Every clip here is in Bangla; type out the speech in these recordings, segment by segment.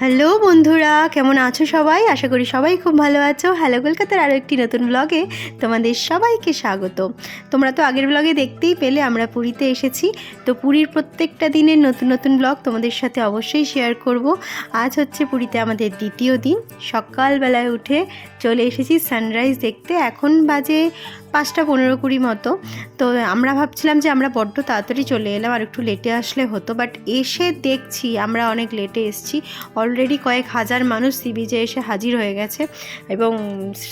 হ্যালো বন্ধুরা, কেমন আছো সবাই? আশা করি সবাই খুব ভালো আছো। হ্যালো কলকাতার আরও একটি নতুন ব্লগে তোমাদের সবাইকে স্বাগত। তোমরা তো আগের ব্লগে দেখতেই পেলে, আমরা পুরীতে এসেছি। তো পুরীর প্রত্যেকটা দিনের নতুন নতুন ব্লগ তোমাদের সাথে অবশ্যই শেয়ার করব। আজ হচ্ছে পুরীতে আমাদের দ্বিতীয় দিন। সকালবেলায় উঠে চলে এসেছি সানরাইজ দেখতে। এখন বাজে পাঁচটা পনেরো কুড়ি মতো। তো আমরা ভাবছিলাম যে আমরা বড্ড তাড়াতাড়ি চলে এলাম, আর একটু লেটে আসলে হতো। বাট এসে দেখছি, আমরা অনেক লেটে এসেছি। অলরেডি কয়েক হাজার মানুষ সি বিচে এসে হাজির হয়ে গেছে এবং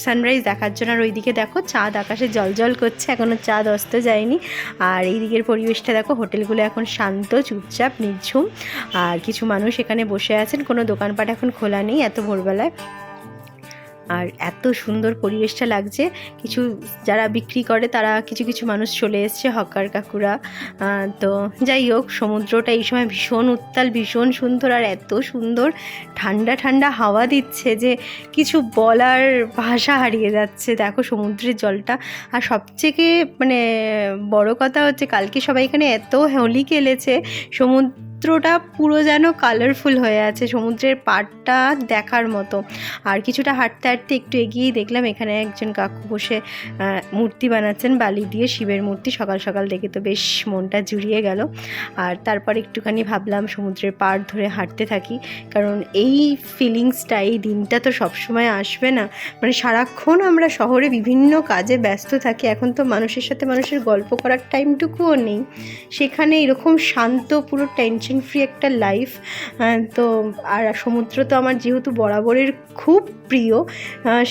সানরাইজ দেখার জন্য আর ওইদিকে দেখো চাঁদ আকাশে জল করছে এখনও চাঁদ অস্ত যায়নি। আর এই দিকের পরিবেশটা দেখো, হোটেলগুলো এখন শান্ত, চুপচাপ, নিঝুম। আর কিছু মানুষ এখানে বসে আছেন, কোনো দোকানপাট এখন খোলা নেই এত ভোরবেলায়। আর এত সুন্দর পরিবেশটা লাগছে। কিছু যারা বিক্রি করে তারা কিছু কিছু মানুষ চলে এসছে, হকার কাকুরা। তো যাই হোক, সমুদ্রটা এই সময় ভীষণ উত্তাল, ভীষণ সুন্দর আর এত সুন্দর। ঠান্ডা ঠান্ডা হাওয়া দিচ্ছে যে কিছু বলার ভাষা হারিয়ে যাচ্ছে। দেখো সমুদ্রের জলটা। আর সবথেকে মানে বড় কথা হচ্ছে, কালকে সবাই এখানে এত হোলি খেলেছে। সমুদ্রটা পুরো যেন কালারফুল হয়ে আছে, সমুদ্রের পাড়টা দেখার মতো। আর কিছুটা হাঁটতে হাঁটতে একটু এগিয়েই দেখলাম, এখানে একজন কাকু বসে মূর্তি বানাচ্ছেন, বালি দিয়ে শিবের মূর্তি, সকাল সকাল দেখে তো বেশ মনটা জুড়িয়ে গেল। আর তারপর একটুখানি ভাবলাম, সমুদ্রের পাড় ধরে হাঁটতে থাকি, কারণ এই ফিলিংসটা এই দিনটা তো সবসময় আসবে না। মানে সারাক্ষণ আমরা শহরে বিভিন্ন কাজে ব্যস্ত থাকি, এখন তো মানুষের সাথে মানুষের গল্প করার টাইমটুকুও নেই। সেখানে এরকম শান্ত, পুরো টেনশন ফ্রি একটা লাইফ তো আর সমুদ্র তো আমার যেহেতু বরাবরের খুব প্রিয়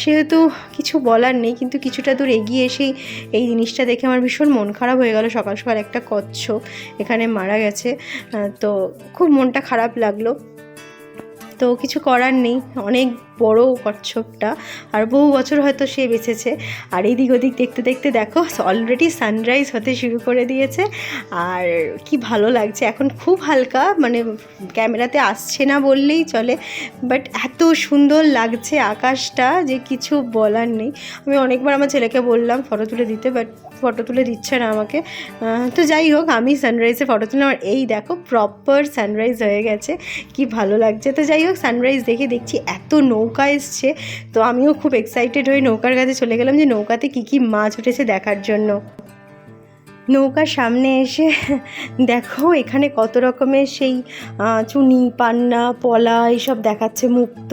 সেহেতু কিছু বলার নেই, কিন্তু কিছুটা দূর এগিয়ে এসেই এই জিনিসটা দেখে আমার ভীষণ মন খারাপ হয়ে গেল। সকাল সকাল একটা কচ্ছপ এখানে মারা গেছে তো খুব মনটা খারাপ লাগল। তো কিছু করার নেই, অনেক বড় কচ্ছপটা আর বহু বছর হয়তো সে বেঁচেছে। আর এদিক ওদিক দেখতে দেখতে দেখো অলরেডি সানরাইজ হতে শুরু করে দিয়েছে। আর কি ভালো লাগছে, এখন খুব হালকা মানে ক্যামেরাতে আসছে না বললেই চলে। বাট এত সুন্দর লাগছে আকাশটা যে কিছু বলার নেই। আমি অনেকবার আমার ছেলেকে বললাম, ফটো তুলে দিতে বাট ফটো তুলে দিচ্ছে না আমাকে। তো যাই হোক, আমি সানরাইজে ফটো তুলে আমার এই দেখো প্রপার সানরাইজ হয়ে গেছে। কি ভালো লাগছে। তো যাই হোক সানরাইজ দেখে দেখছি এত নৌকা এসছে। তো আমিও খুব এক্সাইটেড হয়ে নৌকার কাছে চলে গেলাম যে নৌকাতে কী কী মাছ উঠেছে দেখার জন্য। নৌকার সামনে এসে দেখো, এখানে কত রকমের সেই চুনি, পান্না, পলা এইসব দেখাচ্ছে মুক্ত।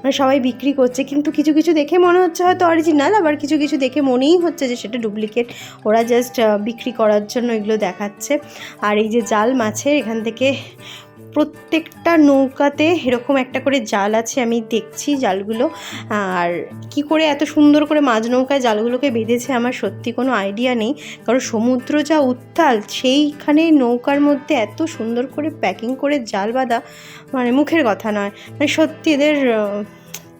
মানে সবাই বিক্রি করছে, কিন্তু কিছু কিছু দেখে মনে হচ্ছে হয়তো অরিজিনাল আবার কিছু কিছু দেখে মনেই হচ্ছে যে সেটা ডুপ্লিকেট ওরা জাস্ট বিক্রি করার জন্য এগুলো দেখাচ্ছে। আর এই যে জাল মাছের, এখান থেকে প্রত্যেকটা নৌকাতে এরকম একটা করে জাল আছে, আমি দেখছি জালগুলো। আর কি করে এত সুন্দর করে মাঝ নৌকায় জালগুলোকে বেঁধেছে আমার সত্যি কোনো আইডিয়া নেই। কারণ সমুদ্র যা উত্তাল, সেইখানে নৌকার মধ্যে এত সুন্দর করে প্যাকিং করে জাল বাঁধা মানে মুখের কথা নয়। মানে সত্যি এদের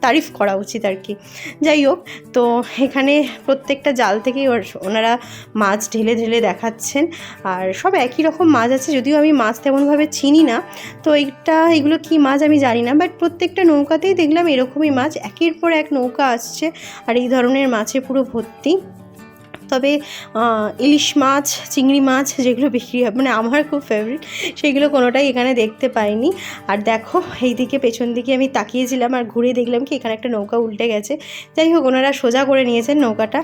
তারিফ করা উচিত আর কি। যাই হোক, তো এখানে প্রত্যেকটা জাল থেকেই ওর- ওনারা মাছ ঢেলে ঢেলে দেখাচ্ছেন। আর সব একই রকম মাছ আছে, যদিও আমি মাছ তেমনভাবে চিনি না। তো এইটা, এগুলো কি মাছ আমি জানি না বাট প্রত্যেকটা নৌকাতেই দেখলাম এরকমই মাছ। একের পর এক নৌকা আসছে, আর এই ধরনের মাছে পুরো ভর্তি। তবে ইলিশ মাছ, চিংড়ি মাছ যেগুলো বিক্রি হয় মানে আমার খুব ফেভারিট সেগুলো কোনোটাই এখানে দেখতে পাইনি। আর দেখো এই দিকে পেছন দিকে আমি তাকিয়েছিলাম আর ঘুরে দেখলাম কি এখানে একটা নৌকা উল্টে গেছে। যাই হোক, ওনারা সোজা করে নিয়েছেন নৌকাটা।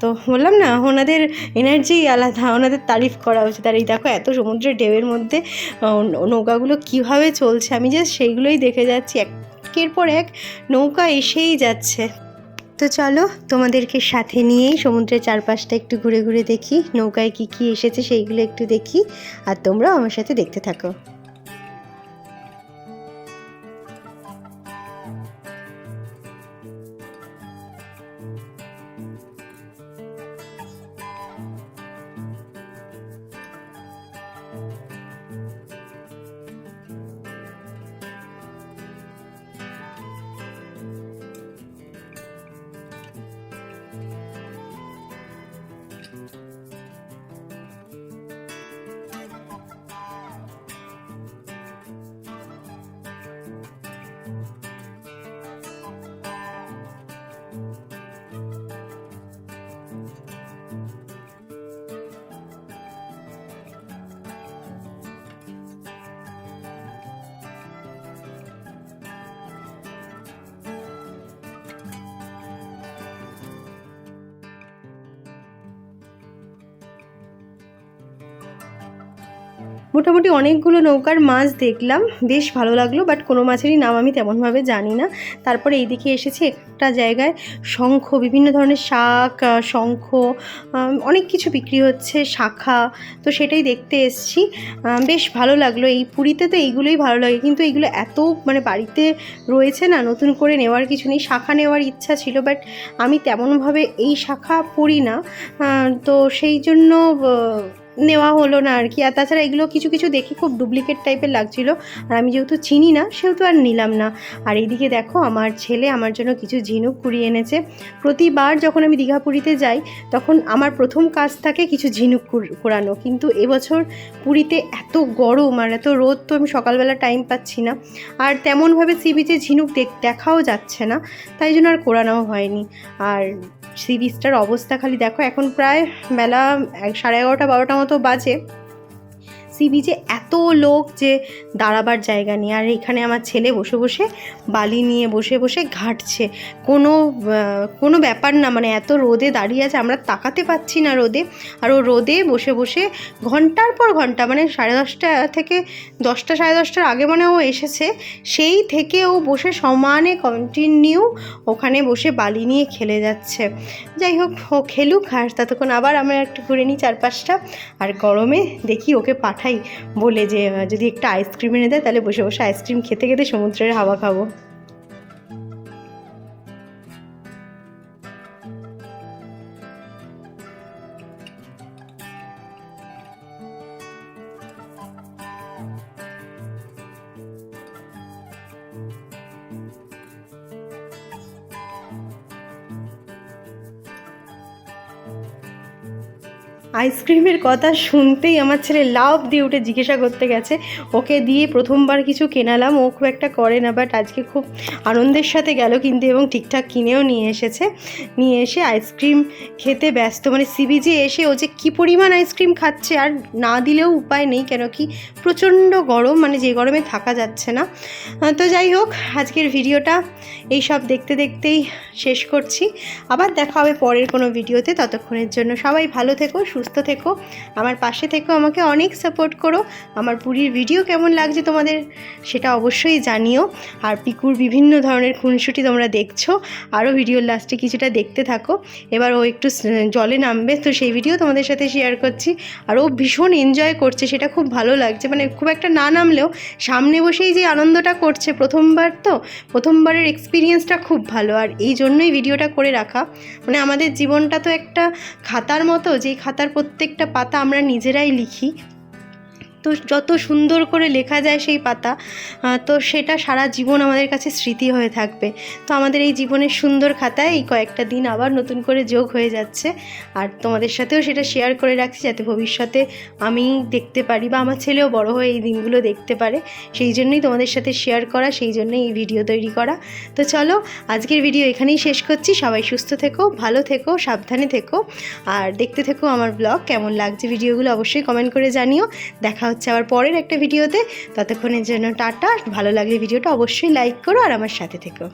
তো বললাম না, ওনাদের এনার্জি আলাদা, ওনাদের তারিফ করা উচিত। আর এই দেখো, এত সমুদ্রের ঢেউয়ের মধ্যে নৌকাগুলো কীভাবে চলছে, আমি জাস্ট সেইগুলোই দেখে যাচ্ছি। একের পর এক নৌকা এসেই যাচ্ছে। তো চলো তোমাদেরকে সাথে নিয়েই সমুদ্রের চারপাশটা একটু ঘুরে ঘুরে দেখি, নৌকায় কি কি এসেছে সেইগুলো একটু দেখি, আর তোমরাও আমার সাথে দেখতে থাকো। মোটামুটি অনেকগুলো নৌকার মাছ দেখলাম, বেশ ভালো লাগল বাট কোনো মাছেরই নাম আমি তেমনভাবে জানি না। তারপরে এইদিকে এসেছি একটা জায়গায় শঙ্খ, বিভিন্ন ধরনের শাক শঙ্খ অনেক কিছু বিক্রি হচ্ছে, শাখা, তো সেটাই দেখতে এসছি। বেশ ভালো লাগল, এই পুরীতে তো এইগুলোই ভালো লাগে, কিন্তু এইগুলো এত মানে বাড়িতে রয়েছে না, নতুন করে নেওয়ার কিছু নেই, শাখা নেওয়ার ইচ্ছা ছিল বাট আমি তেমনভাবে এই শাখা পড়ি না। তো সেই জন্য নেওয়া হলো না আর কি। আর তাছাড়া এগুলো কিছু কিছু দেখে খুব ডুপ্লিকেট টাইপের লাগছিল। আর আমি যেহেতু চিনি না, সেহেতু আর নিলাম না। আর এইদিকে দেখো, আমার ছেলে আমার জন্য কিছু ঝিনুক কুড়িয়ে এনেছে। প্রতিবার যখন আমি দীঘা পুরীতে যাই, তখন আমার প্রথম কাজ থাকে কিছু ঝিনুক কুড়- কুড়ানো। কিন্তু এবছর পুরীতে এত গরম আর এত রোদ তো আমি সকালবেলা টাইম পাচ্ছি না। আর তেমনভাবে সি বিচে ঝিনুক দেখ- দেখাও যাচ্ছে না। তাই জন্য আর কোরানোও হয়নি। আর সি বিচটার অবস্থা খালি দেখো এখন প্রায় বেলা সাড়ে এগারোটা বারোটা মতো বাজে। সি বিচে এত লোক যে দাঁড়াবার জায়গা নেই। আর এখানে আমার ছেলে বসে বসে বালি নিয়ে বসে বসে ঘাঁটছে। কোনো কোনো ব্যাপার না মানে এত রোদে দাঁড়িয়ে আছে, আমরা তাকাতে পাচ্ছি না রোদে। আর ও রোদে বসে বসে ঘণ্টার পর ঘণ্টা মানে সাড়ে দশটা থেকে দশটা, সাড়ে দশটার আগে মানে ও এসেছে, সেই থেকে ও বসে সমানে কন্টিনিউ ওখানে বসে বালি নিয়ে খেলে যাচ্ছে। যাই হোক, ও খেলুক, আর ততক্ষণ আবার আমরা একটু ঘুরে নিই চারপাশটা। আর গরমে দেখি ওকে পাঠাই বলে যে, যদি একটা আইসক্রিম এনে দেয়, তাহলে বসে বসে আইসক্রিম খেতে খেতে সমুদ্রের হাওয়া খাব। আইসক্রিমের কথা শুনতেই আমার ছেলে লাভ দিয়ে উঠে জিজ্ঞাসা করতে গেছে। ওকে দিয়ে প্রথমবার কিছু কেনালাম, ও খুব একটা করে না বাট আজকে খুব আনন্দের সাথে গেল কিন্তু এবং ঠিকঠাক কিনেও নিয়ে এসেছে। নিয়ে এসে আইসক্রিম খেতে ব্যস্ত মানে সিবিজে এসে ও যে কী পরিমাণ আইসক্রিম খাচ্ছে আর না দিলেও উপায় নেই, কেন কি প্রচণ্ড গরম মানে যে গরমে থাকা যাচ্ছে না। তো যাই হোক, আজকের ভিডিওটা এই সব দেখতে দেখতেই শেষ করছি। আবার দেখা হবে পরের কোনো ভিডিওতে, ততক্ষণের জন্য সবাই ভালো থেকো সুস্থ থেকো। আমার পাশে থেকো, আমাকে অনেক সাপোর্ট করো। আমার পুরীর ভিডিও কেমন লাগছে তোমাদের সেটা অবশ্যই জানিও। আর পিকুর বিভিন্ন ধরনের খুনসুটি তোমরা দেখছ। আরও ভিডিওর লাস্টে কিছুটা দেখতে থাকো। এবার ও একটু জলে নামবে, তো সেই ভিডিও তোমাদের সাথে শেয়ার করছি। আর ও ভীষণ এনজয় করছে, সেটা খুব ভালো লাগছে। মানে খুব একটা না নামলেও সামনে বসেই যে আনন্দটা করছে প্রথমবার তো, প্রথমবারের এক্সপিরিয়েন্সটা খুব ভালো। আর এই জন্যই ভিডিওটা করে রাখা। মানে আমাদের জীবনটা তো একটা খাতার মতো, যেই খাতার প্রত্যেকটা পাতা আমরা নিজেরাই লিখি। তো যত সুন্দর করে লেখা যায় সেই পাতা তো সেটা সারা জীবন আমাদের কাছে স্মৃতি হয়ে থাকবে। তো আমাদের এই জীবনের সুন্দর খাতায় এই কয়েকটা দিন আবার নতুন করে যোগ হয়ে যাচ্ছে। আর তোমাদের সাথেও সেটা শেয়ার করে রাখছি যাতে ভবিষ্যতে আমি দেখতে পারি বা আমার ছেলেও বড় হয়ে এই দিনগুলো দেখতে পারে। সেই জন্যই তোমাদের সাথে শেয়ার করা, সেই জন্যই এই ভিডিও তৈরি করা। তো চলো, আজকের ভিডিও এখানেই শেষ করছি। সবাই সুস্থ থেকো, ভালো থেকো, সাবধানে থেকো। আর দেখতে থেকো আমার ব্লগ কেমন লাগছে ভিডিওগুলো অবশ্যই কমেন্ট করে জানিও। দেখা হচ্ছে আবার পরের একটা ভিডিওতে। ততক্ষণের জন্য টাটা। ভালো লাগলে ভিডিওটা অবশ্যই লাইক করো আর আমার সাথে থেকো।